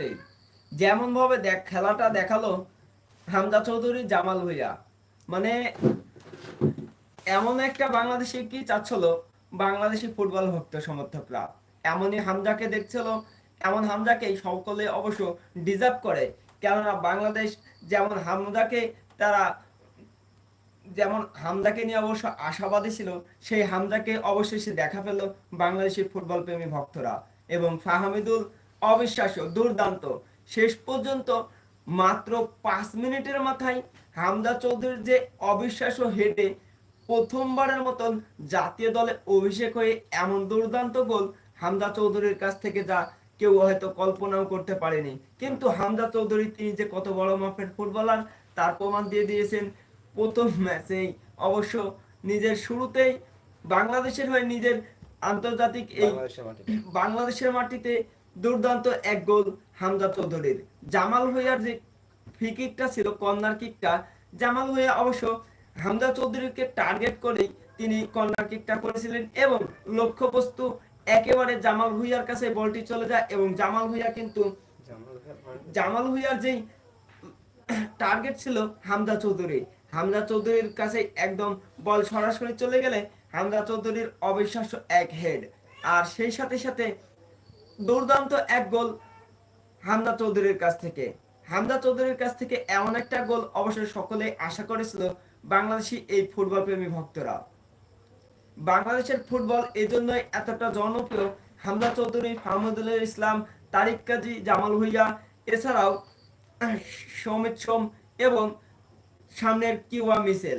মুহূর্তেই যেমন ভাবে দেখ, খেলাটা দেখাল হামজা চৌধুরী জামাল ভুইয়া। মানে এমন একটা বাংলাদেশে কি চাচ্ছিল? বাংলাদেশি ফুটবল ভক্ত সমর্থকরা। এমনই হামজাকে দেখছিল, এমন হামজাকে সকলে অবশ্য ডিজার্ভ করে। কেননা বাংলাদেশ যেমন হামজাকে তারা, যেমন হামজাকে নিয়ে অবশ্য আশাবাদী ছিল, সেই হামজাকে সে দেখা পেল বাংলাদেশের ফুটবল প্রেমী ভক্তরা। এবং ফাহামিদুল অবিশ্বাস্য দুর্দান্ত। শেষ পর্যন্ত মাত্র পাঁচ মিনিটের মাথায় হামজা চৌধুরীর যে অবিশ্বাস্য হেডে প্রথমবারের মতন জাতীয় দলে অভিষেক হয়ে এমন দুর্দান্ত গোল হামজা চৌধুরীর কাছ থেকে যা কেউ হয়তো কল্পনাও করতে পারেনি। কিন্তু হামজা চৌধুরী তিনি যে কত বড় মাপের ফুটবলার তার প্রমাণ দিয়ে দিয়েছেন প্রথম ম্যাচেই। অবশ্য নিজের শুরুতেই বাংলাদেশের হয়ে নিজের আন্তর্জাতিক এই বাংলাদেশের মাটিতে। বাংলাদেশের মাটিতে দুর্দান্ত এক গোল হামজা চৌধুরীর। জামাল ভুঁইয়ার যে ফ্রি কিকটা ছিল কর্নার কিকটা জামাল ভুঁইয়া অবশ্য হামজা চৌধুরীকে টার্গেট করেই তিনি কর্নার কিকটা করেছিলেন এবং লক্ষ্যবস্তু একেবারে জামাল ভুঁইয়ার কাছে বলটি চলে যায় এবং জামাল ভুঁইয়া কিন্তু জামাল ভাইয়ের ভুঁইয়ার যেই টার্গেট ছিল হামজা চৌধুরী। হামজা চৌধুরীর কাছে একদম বল সরাসরি চলে গেলে হামজা চৌধুরীর অবিশ্বাস্য এক হেড আর সেই সাথে সাথে দুর্দান্ত এক গোল হামদা চৌধুরীর কাছ থেকে। হামদা চৌধুরীর কাছ থেকে এমন একটা গোল অবশ্যই সকলে আশা করেছিল বাংলাদেশি এই ফুটবল প্রেমী ভক্তরা। বাংলাদেশের ফুটবল এজন্যই এতটা জনপ্রিয়। হামদা চৌধুরী ফাহমুদুল ইসলাম, তারিক কাজী, জামাল ভুইয়া, এছাড়াও সৌমিত সোম এবং সামনের কিউবা মিসেল।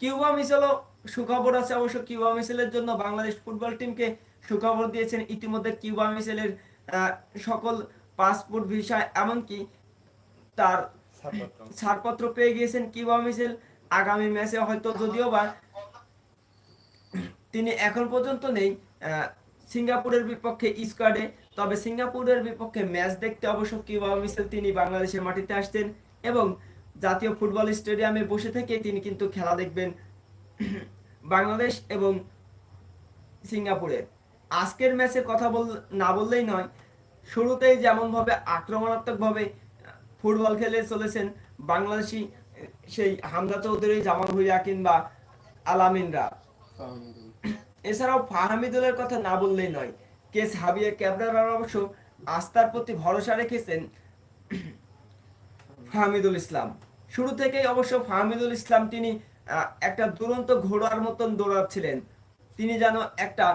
কিউবা মিসেলও সুখবর আছে অবশ্য। কিউবা মিসেলের জন্য বাংলাদেশ ফুটবল টিমকে সুখবর দিয়েছেন ইতিমধ্যে কিউবা মিসেলের আহ, সকল পাসপোর্ট ভিসা এমনকি তার ছাড়পত্র। পেয়ে গিয়েছেন কিউবা মিসেল আগামী ম্যাচে হয়তো যদিও বা তিনি এখন পর্যন্ত নেই সিঙ্গাপুরের বিপক্ষে স্কোয়াডে। তবে সিঙ্গাপুরের বিপক্ষে ম্যাচ দেখতে অবশ্য কিউবা মিসেল তিনি বাংলাদেশের মাটিতে আসছেন এবং জাতীয় ফুটবল স্টেডিয়ামে বসে থেকে তিনি কিন্তু খেলা দেখবেন বাংলাদেশ এবং সিঙ্গাপুরের আজকের ম্যাচের কথা বল না বললেই নয়। শুরুতেই যেমনভাবে আক্রমণাত্মকভাবে ফুটবল খেলে চলেছেন বাংলাদেশি সেই হামজা চৌধুরী জামাল ভুইয়া কিংবা আলামিনরা। এছাড়াও ফাহামিদুলের কথা না বললেই নয় কেস হাবিয়ে ক্যাবরার অবশ্য আস্থার প্রতি ভরসা রেখেছেন ফাহমিদুল ইসলাম। শুরু থেকেই অবশ্য ফাহমিদুল ইসলাম তিনি একটা দুরন্ত ঘোড়ার মতন দৌড়াচ্ছিলেন। তিনি যেন একটা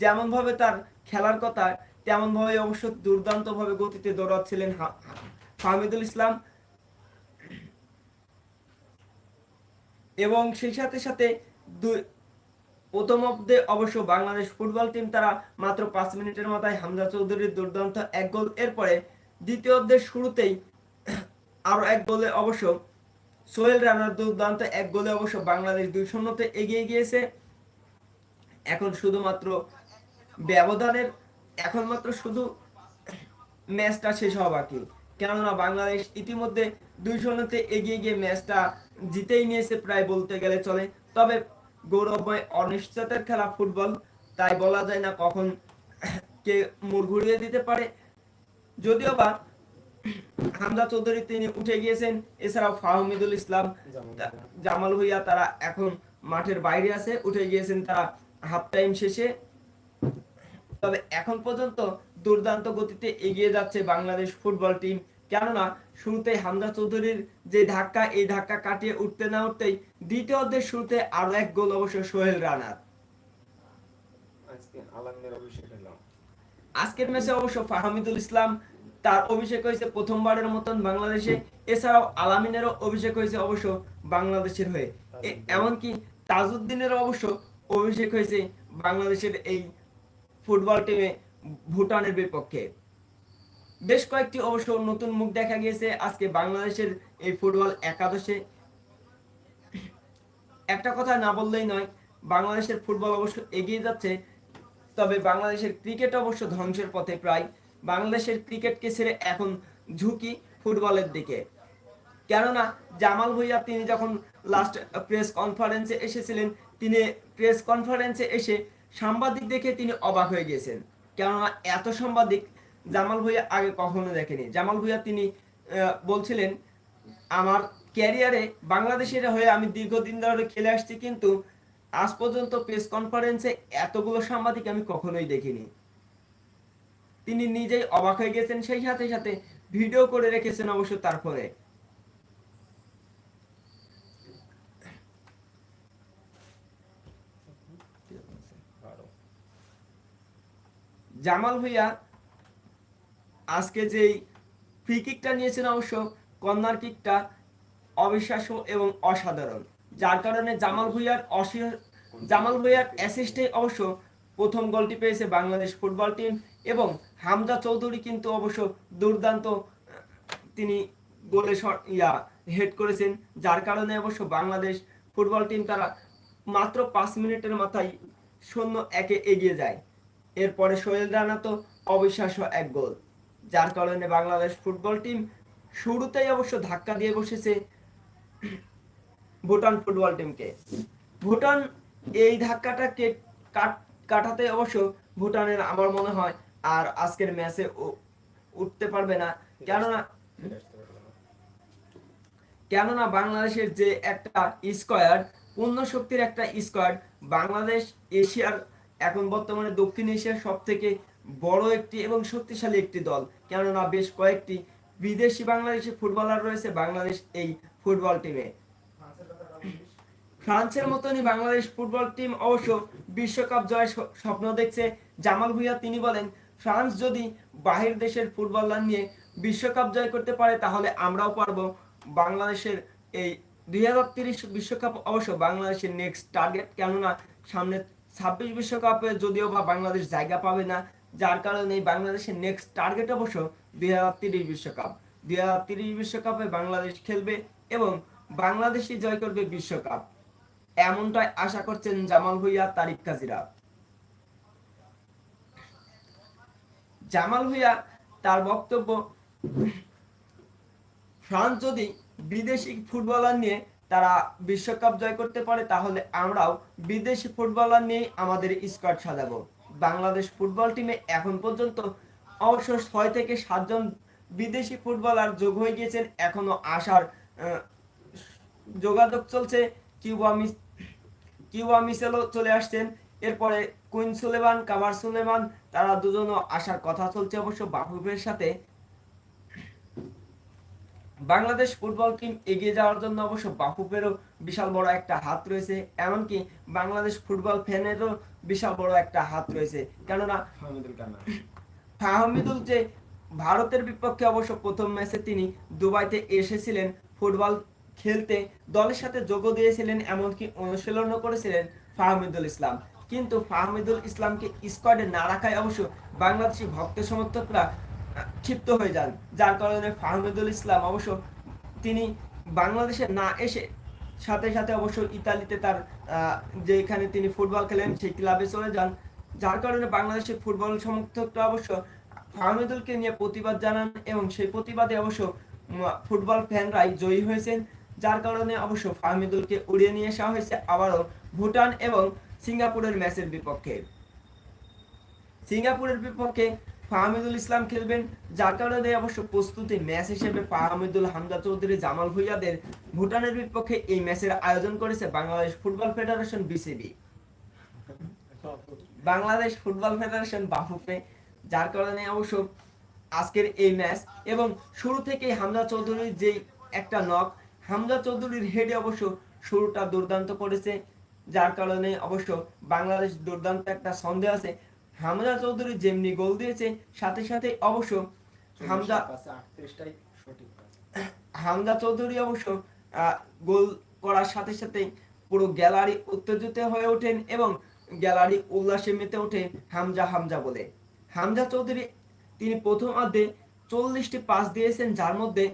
যেমন ভাবে তার খেলার কথা তেমন ভাবে অবশ্য দুর্দান্ত ভাবে গতিতে দৌড়াচ্ছিলেন হা- ফাহমিদুল ইসলাম। এবং সেই সাথে সাথে প্রথম অব্দে অবশ্য বাংলাদেশ ফুটবল টিম তারা মাত্র পাঁচ মিনিটের মাথায় হামজা চৌধুরীর দুর্দান্ত এক গোল। এরপরে দ্বিতীয় অর্ধের শুরুতেই আরও এক গোলে অবশ্য সোহেল রানার দুর্দান্ত এক গোলে অবশ্য বাংলাদেশ দুই শূন্যতে এগিয়ে গিয়েছে। এখন শুধুমাত্র ব্যবধানের এখন মাত্র শুধু ম্যাচটা শেষ হওয়া বাকি। কেননা বাংলাদেশ ইতিমধ্যে দুই শূন্যতে এগিয়ে গিয়ে ম্যাচটা জিতেই নিয়েছে প্রায় বলতে গেলে চলে। তবে গৌরবময় অনিশ্চয়তার খেলা ফুটবল, তাই বলা যায় না কখন কে মুড় ঘুরিয়ে দিতে পারে। যদিও বা হামজা চৌধুরী তিনি উঠে গিয়েছেন, এছাড়াও ফাহমিদুল ইসলাম জামাল ভুইয়া তারা এখন মাঠের বাইরে আছে। উঠে গিয়েছেন তারা হাফ টাইম শেষে। তবে এখন পর্যন্ত দুর্দান্ত গতিতে এগিয়ে যাচ্ছে বাংলাদেশ ফুটবল টিম। কেননা শুরুতে হামজা চৌধুরীর যে ধাক্কা এই ধাক্কা কাটিয়ে উঠতে না উঠতেই দ্বিতীয় অর্ধের শুরুতে আরও এক গোল অবশ্য সোহেল রানার আজকের ম্যাচে অবশ্য ফাহমিদুল ইসলাম তার অভিষেক হয়েছে প্রথমবারের মতন বাংলাদেশে। এছাড়াও আলামিনেরও অভিষেক হয়েছে অবশ্য বাংলাদেশের হয়ে। এমনকি তাজউদ্দিনেরও অবশ্য অভিষেক হয়েছে বাংলাদেশের এই ফুটবল টিমে ভুটানের বিপক্ষে। বেশ কয়েকটি অবশ্য নতুন মুখ দেখা গিয়েছে। আজকে বাংলাদেশের এই ফুটবল একাদশে। একটা কথা না বললেই নয়, বাংলাদেশের ফুটবল অবশ্য এগিয়ে যাচ্ছে, তবে বাংলাদেশের ক্রিকেট অবশ্য ধ্বংসের পথে প্রায়। বাংলাদেশের ক্রিকেটকে ছেড়ে এখন ঝুঁকি ফুটবলের দিকে। কেননা, জামাল ভুইয়া তিনি যখন লাস্ট প্রেস কনফারেন্সে এসেছিলেন, তিনি প্রেস কনফারেন্সে এসে সাংবাদিক দেখে তিনি অবাক হয়ে গেছেন কেননা এত সাংবাদিক জামাল ভুঁইয়া আগে কখনো দেখেনি। জামাল ভুঁইয়া তিনি বলছিলেন, আমার ক্যারিয়ারে বাংলাদেশের হয়ে আমি দীর্ঘদিন ধরে খেলে আসছি, কিন্তু আজ পর্যন্ত প্রেস কনফারেন্সে এতগুলো সাংবাদিক আমি কখনোই দেখিনি। তিনি নিজেই অবাক হয়ে গেছেন সেই সাথে সাথে ভিডিও করে রেখেছেন অবশ্য তারপরে। জামাল ভুইয়া আজকে যেই ফ্রি কিকটা নিয়েছেন অবশ্য কর্নার কিকটা অবিশ্বাস্য এবং অসাধারণ। যার কারণে জামাল ভুইয়ার অসি- জামাল ভুইয়ার অ্যাসিস্টে অবশ্য প্রথম গোলটি পেয়েছে বাংলাদেশ ফুটবল টিম এবং হামজা চৌধুরী কিন্তু অবশ্য দুর্দান্ত তিনি গোলে ইয়া হেড করেছেন, যার কারণে অবশ্য বাংলাদেশ ফুটবল টিম তারা মাত্র পাঁচ মিনিটের মাথায় শূন্য একে এগিয়ে যায়। এরপরে সোহেল রানা তো অবিশ্বাস্য এক গোল। যার কারণে বাংলাদেশ ফুটবল টিম শুরুতেই অবশ্য ধাক্কা দিয়ে বসেছে ভুটান ফুটবল টিমকে। ভুটান এই ধাক্কাটাকে কাট- কাটাতে অবশ্য ভুটানের আমার মনে হয় আর আজকের ম্যাচে উঠতে পারবে না। কেননা কেননা বাংলাদেশের যে একটা স্কোয়াড পূর্ণ শক্তির একটা স্কোয়াড বাংলাদেশ এশিয়ার এখন বর্তমানে দক্ষিণ এশিয়ার সব থেকে বড় একটি এবং শক্তিশালী একটি দল। কেননা বেশ কয়েকটি বিদেশি বাংলাদেশি ফুটবলার রয়েছে বাংলাদেশ এই ফুটবল টিমে। ফ্রান্সের মতনই বাংলাদেশ ফুটবল টিম অবশ্য বিশ্বকাপ জয়ের স্বপ্ন দেখছে। জামাল ভুইয়া তিনি বলেন, ফ্রান্স যদি বাহির দেশের ফুটবলার নিয়ে বিশ্বকাপ জয় করতে পারে, তাহলে আমরাও পারব। বাংলাদেশের এই দুই বিশ্বকাপ অবশ্য বাংলাদেশের নেক্সট টার্গেট কেননা সামনে ছাব্বিশ বিশ্বকাপে যদিও বা বাংলাদেশ জায়গা পাবে না, যার কারণে বাংলাদেশের নেক্সট টার্গেট অবশ্য দুই হাজার তিরিশ বিশ্বকাপ। দুই হাজার তিরিশ বিশ্বকাপে বাংলাদেশ খেলবে এবং বাংলাদেশই জয় করবে বিশ্বকাপ। এমনটাই আশা করছেন জামাল ভুইয়া, তারিক কাজিরা। জামাল ভুইয়া, তার বক্তব্য, ফ্রান্স যদি বিদেশি ফুটবলার নিয়ে তারা বিশ্বকাপ জয় করতে পারে, তাহলে আমরাও বিদেশি ফুটবলার নিয়ে আমাদের স্কোয়াড সাজাবো। বাংলাদেশ ফুটবল টিমে এখন পর্যন্ত অবশ্য ছয় থেকে সাতজন বিদেশি ফুটবলার যোগ হয়ে গিয়েছেন, এখনও আসার যোগাযোগ চলছে। কিউবা মিস, কিউবা মিসেলও চলে আসছেন। এরপরে কুইন সুলেমান কামার সুলেমান, তারা দুজনও আসার কথা চলছে অবশ্য বাফুফের সাথে। বাংলাদেশ ফুটবল টিম এগিয়ে যাওয়ার জন্য অবশ্য বাফুফেরও বিশাল বড় একটা হাত রয়েছে এমনকি বাংলাদেশ ফুটবল ফ্যানেরও বিশাল বড় একটা হাত রয়েছে। কেননা ফাহমিদুল যে ভারতের বিপক্ষে অবশ্য প্রথম ম্যাচে তিনি দুবাইতে এসেছিলেন ফুটবল খেলতে দলের সাথে যোগ দিয়েছিলেন এমনকি অনুশীলনও করেছিলেন ফাহমিদুল ইসলাম। কিন্তু ফাহমিদুল ইসলামকে স্কোয়াডে না রাখায় অবশ্য বাংলাদেশি ভক্ত সমর্থকরা ক্ষিপ্ত হয়ে যান। যার কারণে ফাহমিদুল ইসলাম অবশ্য তিনি বাংলাদেশে না এসে সাথে সাথে অবশ্য ইতালিতে তার যেখানে তিনি ফুটবল খেলেন, সেই ক্লাবে চলে যান। যার কারণে বাংলাদেশের ফুটবল সমর্থকরা অবশ্য ফাহমিদুলকে নিয়ে প্রতিবাদ জানান এবং সেই প্রতিবাদে অবশ্য ফুটবল ফ্যানরাই জয়ী হয়েছেন। যার কারণে অবশ্য ফাহমিদুলকে উড়িয়ে নিয়ে আসা হয়েছে আবারও ভুটান এবং সিঙ্গাপুরের ম্যাচের বিপক্ষে। সিঙ্গাপুরের বিপক্ষে ফাহমিদুল ইসলাম খেলবেন, যার কারণে অবশ্য প্রস্তুতি ম্যাচ হিসেবে ফাহমিদুল হামজা চৌধুরী, জামাল ভুইয়াদের ভুটানের বিপক্ষে এই ম্যাচের আয়োজন করেছে Bangladesh football federation BCB. Bangladesh football federation Bafufe, যার কারণে অবশ্য আজকের এই ম্যাচ এবং শুরু থেকেই হামজা চৌধুরীর যেই একটা নক হামজা চৌধুরীর হেডে অবশ্য শুরুটা দুর্দান্ত করেছে, যার কারণে অবশ্য বাংলাদেশ দুর্দান্ত একটা সন্দেহ আছে। হামজা চৌধুরী যেমনি গোল দিয়েছে সাথে সাথে অবশ্য হামজা সঠিক হামজা চৌধুরী অবশ্য গোল করার সাথে সাথে পুরো গ্যালারি উত্তেজিত হয়ে ওঠেন এবং গ্যালারি উল্লাসে মেতে ওঠে হামজা হামজা বলে। হামজা চৌধুরী তিনি প্রথম অর্ধে চল্লিশটি পাস দিয়েছেন যার মধ্যে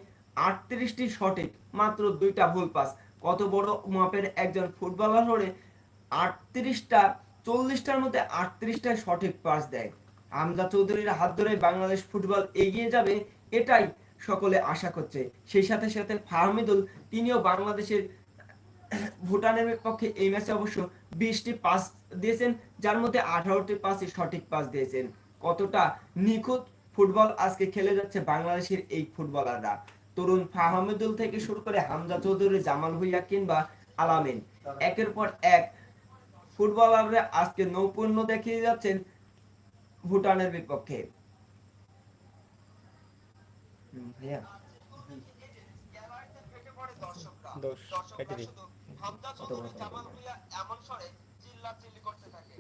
আটত্রিশটি সঠিক মাত্র দুইটা ভুল পাস। কত বড় মাপের একজন ফুটবলার হলে আটত্রিশটা চল্লিশটার মধ্যে আটত্রিশটা সঠিক পাস দেয়। হামজা চৌধুরীর হাত ধরে বাংলাদেশ ফুটবল এগিয়ে যাবে, এটাই সকলে আশা করছে। সেই সাথে সাথে ফাহমিদুল, তিনিও বাংলাদেশের ভুটানের বিপক্ষে এই ম্যাচে অবশ্য বিশটি পাস দিয়েছেন, যার মধ্যে আঠারোটি পাসই সঠিক পাস দিয়েছেন। কতটা নিখুঁত ফুটবল আজকে খেলে যাচ্ছে বাংলাদেশের এই ফুটবলাররা। তরুণ ফাহমিদুল থেকে শুরু করে হামজা চৌধুরী, জামাল ভুইয়া কিংবা আলামিন। একের পর এক ফুটবলাররা আজকে নৌপুণ্য দেখিয়ে যাচ্ছেন ভুটানের বিপক্ষে। দর্শক ভাইয়া। ভুঁইয়া এমন স্বরে চিল্লাচিল্লি করতে থাকে।